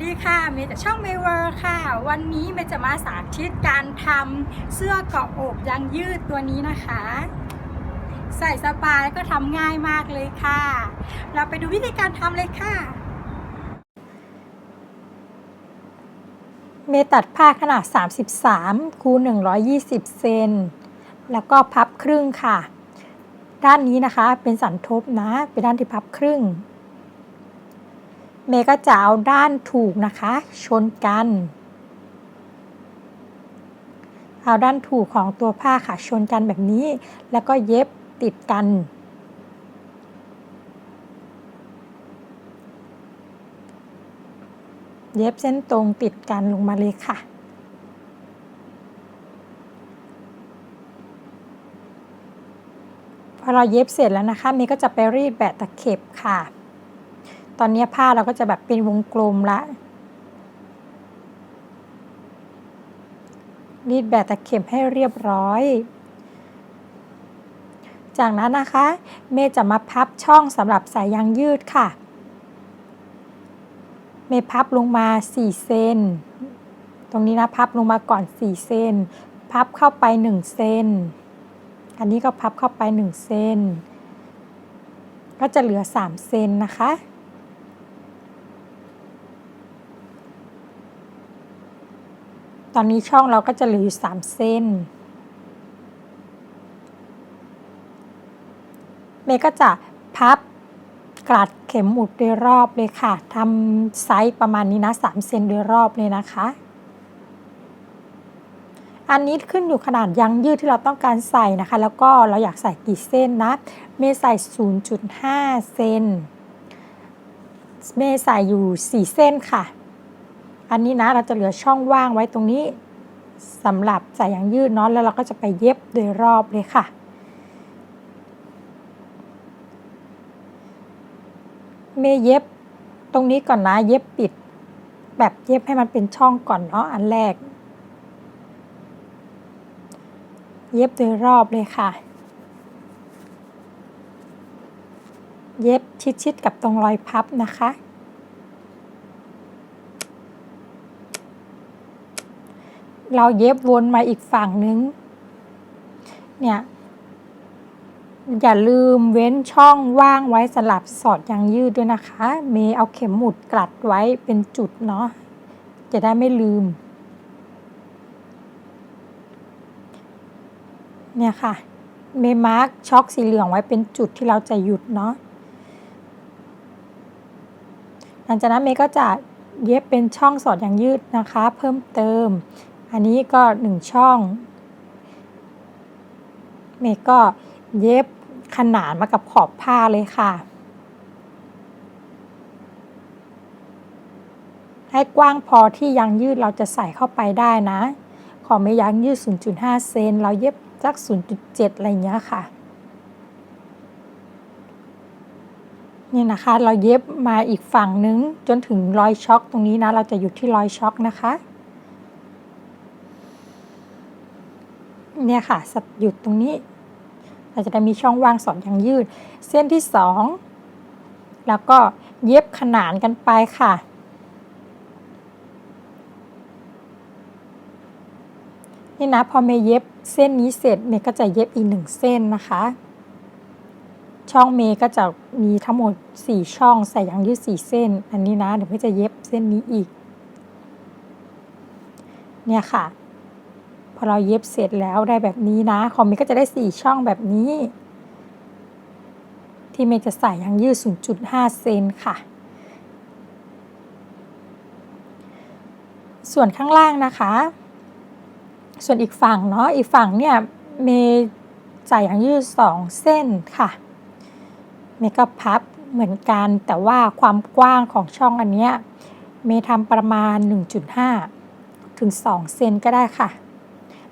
วัสดีค่ะ เมย์จากช่องเมเวอร์ค่ะ วันนี้เมย์จะมาสาธิตการทำเสื้อเกาะอกยางยืดตัวนี้นะคะ ใส่สบายแล้วก็ทำง่ายมากเลยค่ะ เราไปดูวิธีการทำเลยค่ะ เมย์ตัดผ้าขนาด 33 คูณ 120 เซน แล้วก็พับครึ่งค่ะ ด้านนี้นะคะเป็นสันทบนะ เป็นด้านที่พับครึ่ง เมย์ก็จะเอาด้านถูกนะคะ ชนกัน เอาด้านถูกของตัวผ้าค่ะชนกันแบบนี้ แล้วก็เย็บติดกัน เย็บเส้นตรงติดกันลงมาเลยค่ะพอเราเย็บเสร็จแล้วนะคะเมย์ก็จะไปรีดแบะตะเข็บค่ะ ตอนนี้ผ้าเราก็จะแบบเป็นวงกลมละ รีดแบบตะเข็บให้เรียบร้อย จากนั้นนะคะ เมย์จะมาพับช่องสำหรับใส่ยางยืดค่ะ เมย์พับลงมา 4 เซน ตรงนี้นะพับลงมาก่อน 4 เซน พับเข้าไป 1 เซน อันนี้ก็พับเข้าไป 1 เซนก็จะเหลือ 3 เซนนะคะ ต อนนี้ช่องเราก็จะเหลืออยู่3เส้น เมย์ก็จะพับกลัดเข็มหมุดโดยรอบเลยค่ะทำไซส์ประมาณนี้นะ3เซนโดยรอบเลยนะคะ อันนี้ขึ้นอยู่ขนาดยางยืดที่เราต้องการใส่นะคะ แล้วก็เราอยากใส่กี่เส้นนะ เมย์ใส่ 0.5 เซนเมย์ใส่อยู่ 4 เส้นค่ะ อันนี้นะเราจะเหลือช่องว่างไว้ตรงนี้สำหรับใส่ยางยืดเนาะแล้วเราก็จะไปเย็บโดยรอบเลยค่ะ เมเย็บตรงนี้ก่อนนะเย็บปิด แบบเย็บให้มันเป็นช่องก่อนเนาะอันแรก เย็บโดยรอบเลยค่ะ เย็บชิดๆกับตรงรอยพับนะคะ เราเย็บวนมาอีกฝั่งนึง เนี่ย อย่าลืมเว้นช่องว่างไว้สลับสอดยางยืดด้วยนะคะ เมย์เอาเข็มหมุดกลัดไว้เป็นจุดเนาะ จะได้ไม่ลืม เนี่ยค่ะ เมย์มาร์กช็อกสีเหลืองไว้เป็นจุดที่เราจะหยุดเนาะ หลังจากนั้นเมย์ก็จะเย็บเป็นช่องสอดยางยืดนะคะ เพิ่มเติม อันนี้ก็หนึ่งช่อง เมก็เย็บขนานมากับขอบผ้าเลยค่ะ ให้กว้างพอที่ยางยืดเราจะใส่เข้าไปได้นะ ขอไม่ยางยืด 0.5 เซนเราเย็บสัก 0.7 อะไรเงี้ยค่ะ นี่นะคะเราเย็บมาอีกฝั่งนึงจนถึงรอยช็อคตรงนี้นะ เราจะหยุดที่รอยช็อคนะคะ เนี่ยค่ะสับหยุดตรงนี้ เราจะได้มีช่องว่างสอนยางยืด เส้นที่สองแล้วก็เย็บขนานกันไปค่ะ นี่นะพอเมย์เย็บเส้นนี้เสร็จเมย์ก็จะเย็บอีกหนึ่งเส้นนะคะ ช่องเมย์ก็จะมีทั้งหมด 4 ช่องใส่ยางยืด4เส้น อันนี้นะเดี๋ยวเมย์จะเย็บเส้นนี้อีก เนี่ยค่ะ พอเราเย็บเสร็จแล้วได้แบบนี้นะของเมย์ก็จะได้ 4 ช่องแบบนี้ ที่เมย์จะใส่ยางยืด 0.5 เซนค่ะ ส่วนข้างล่างนะคะ ส่วนอีกฝั่งเนาะอีกฝั่งเนี่ยเมย์ใส่ยางยืด 2 เส้นค่ะเมย์ก็พับเหมือนกันแต่ว่าความกว้างของช่องอันเนี้ยเมย์ทำประมาณ 1.5 ถึง 2 เซนก็ได้ค่ะ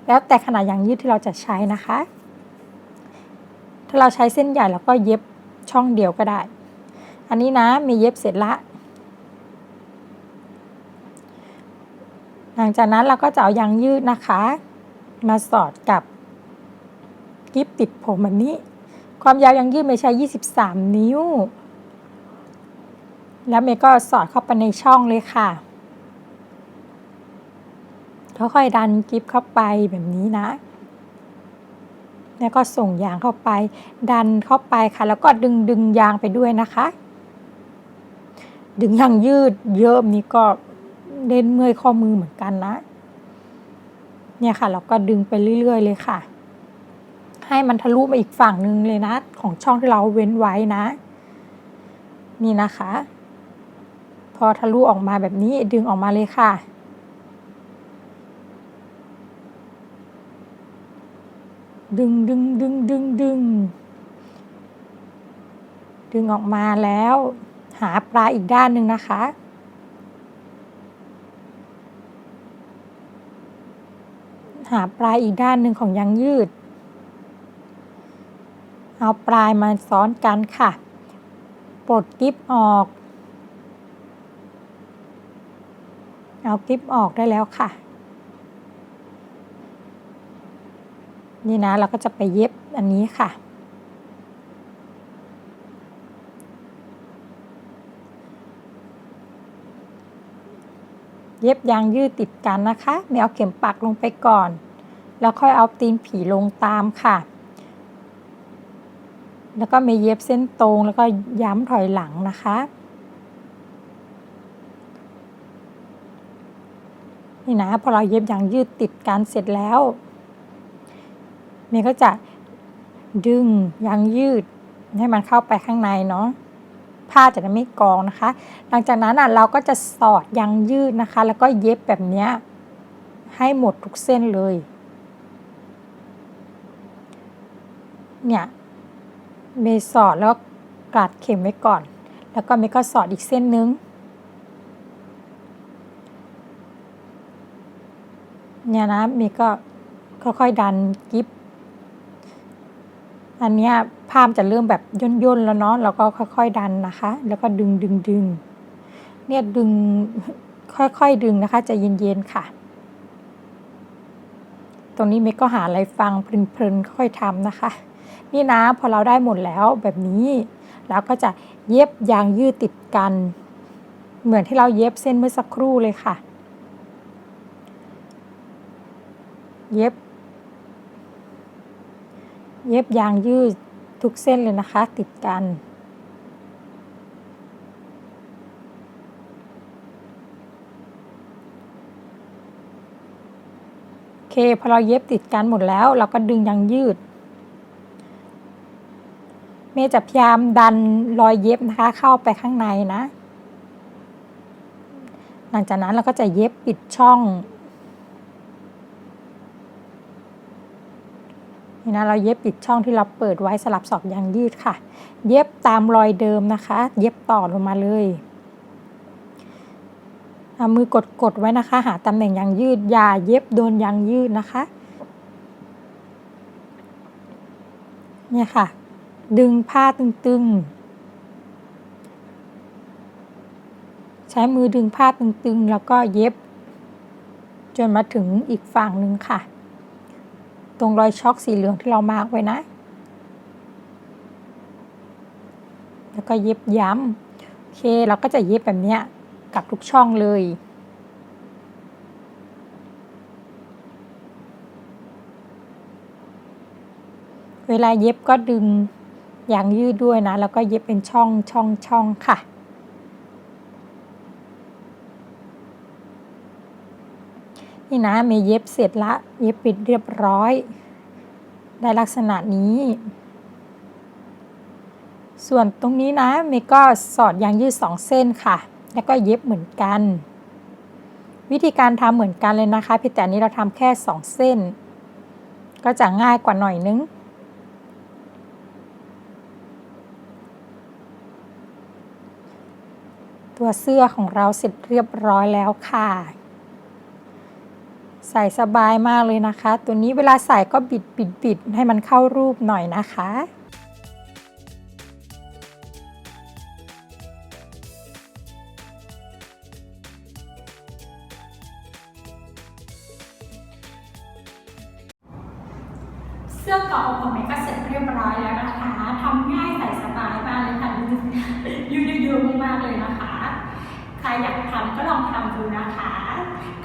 แล้วแต่ขนาดยางยืดที่เราจะใช้นะคะ ถ้าเราใช้เส้นใหญ่เราก็เย็บช่องเดียวก็ได้ อันนี้นะเมย์เย็บเสร็จละ หลังจากนั้นเราก็จะเอายางยืดนะคะ มาสอดกับกิ๊บติดผมแบบนี้ ความยาวยางยืดไม่ใช่23 นิ้ว แล้วเมย์ก็สอดเข้าไปในช่องเลยค่ะ ค่อยๆดันกิฟเข้าไปแบบนี้นะ แล้วก็ส่งยางเข้าไป ดันเข้าไปค่ะ แล้วก็ดึงดึงยางไปด้วยนะคะ ดึงยางยืดเยอะนี้ก็เล่นเมื่อยข้อมือเหมือนกันนะ เนี่ยค่ะ เราก็ดึงไปเรื่อย ๆ เลยค่ะ ให้มันทะลุมาอีกฝั่งหนึ่งเลยนะ ของช่องที่เราเว้นไว้นะ นี่นะคะ พอทะลุออกมาแบบนี้ดึงออกมาเลยค่ะ ดึงดึงดึงดึงดึง ดึงออกมาแล้ว หาปลาอีกด้านหนึ่งนะคะ หาปลายอีกด้านหนึ่งของยางยืด เอาปลายมาซ้อนกันค่ะ ปลดกิ๊บออก เอากิ๊บออกได้แล้วค่ะ นี่นะเราก็จะไปเย็บอันนี้ค่ะ เย็บยางยืดติดกันนะคะไม่เอาเข็มปักลงไปก่อน แล้วค่อยเอาตีนผีลงตามค่ะ แล้วก็ไม่เย็บเส้นตรงแล้วก็ย้ำถอยหลังนะคะนี่นะพอเราเย็บยางยืดติดกันเสร็จแล้ว เมย์ก็จะดึงยางยืดให้มันเข้าไปข้างในเนาะผ้าจะไม่กองนะคะ หลังจากนั้นอะเราก็จะสอดยางยืดนะคะ แล้วก็เย็บแบบเนี้ยให้หมดทุกเส้นเลย เนี่ยเมย์สอดแล้วกาดเข็มไว้ก่อน แล้วก็เมย์ก็สอดอีกเส้นนึงเนี่ยนะเมย์ก็ค่อยๆดันกิฟ อันนี้ภาพจะเริ่มแบบย่นๆแล้วเนาะเราก็ค่อย ๆ ดันนะคะ แล้วก็ดึงดึงดึงเนี่ยดึงค่อยๆดึงนะคะจะเย็นๆค่ะ ตรงนี้เมย์ก็หาอะไรฟังเพลินๆค่อยทำนะคะ นี่นะพอเราได้หมดแล้วแบบนี้เราก็จะเย็บยางยืดติดกัน เหมือนที่เราเย็บเส้นเมื่อสักครู่เลยค่ะ เย็บ เย็บยางยืดทุกเส้นเลยนะคะ ติดกัน โอเค พอเราเย็บติดกันหมดแล้ว เราก็ดึงยางยืด เมย์จะพยายามดันรอยเย็บนะคะ เข้าไปข้างในนะ หลังจากนั้นเราก็จะเย็บปิดช่อง นี่นะเราเย็บปิดช่องที่เราเปิดไว้สลับสอบยางยืดค่ะ เย็บตามรอยเดิมนะคะ เย็บต่อลงมาเลยเอามือกดกดไว้นะคะ หาตำแหน่งยางยืดอย่าเย็บโดนยางยืดนะคะเนี่ยค่ะ ดึงผ้าตึงๆ ใช้มือดึงผ้าตึงๆ แล้วก็เย็บ จนมาถึงอีกฝั่งหนึ่งค่ะ ตรงรอยช็อกสีเหลืองที่เรามาร์กไว้นะ แล้วก็เย็บย้ำโอเคเราก็จะเย็บแบบเนี้ยกับทุกช่องเลยเวลาเย็บก็ดึงยางยืดด้วยนะ แล้วก็เย็บเป็นช่องช่องช่องค่ะ นี่นะเมย์เย็บเสร็จละ เย็บปิดเรียบร้อย ได้ลักษณะนี้ ส่วนตรงนี้นะเมย์ก็สอดยางยืดสองเส้นค่ะ แล้วก็เย็บเหมือนกัน วิธีการทำเหมือนกันเลยนะคะเพียงแต่นนี้เราทำแค่สองเส้น ก็จะง่ายกว่าหน่อยนึงตัวเสื้อของเราเสร็จเรียบร้อยแล้วค่ะ ใส่สบายมากเลยนะคะ ตัวนี้เวลาใส่ก็บิดบิดบิดให้มันเข้ารูปหน่อยนะคะ เสื้อเกาะของผมก็เสร็จเรียบร้อยแล้วนะคะทำง่ายใส่สบายมากเลยค่ะยืดยืดมากๆเลยนะคะ ใครอยากทำก็ลองทำดูนะคะ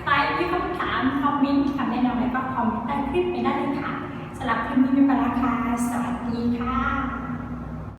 ใครมีคำถามคอมเมนต์คำแนะนำอะไรก็คอมเมนต์ใต้คลิปไปได้เลยค่ะสำหรับคลิปนี้มีไปแล้วค่ะสวัสดีค่ะ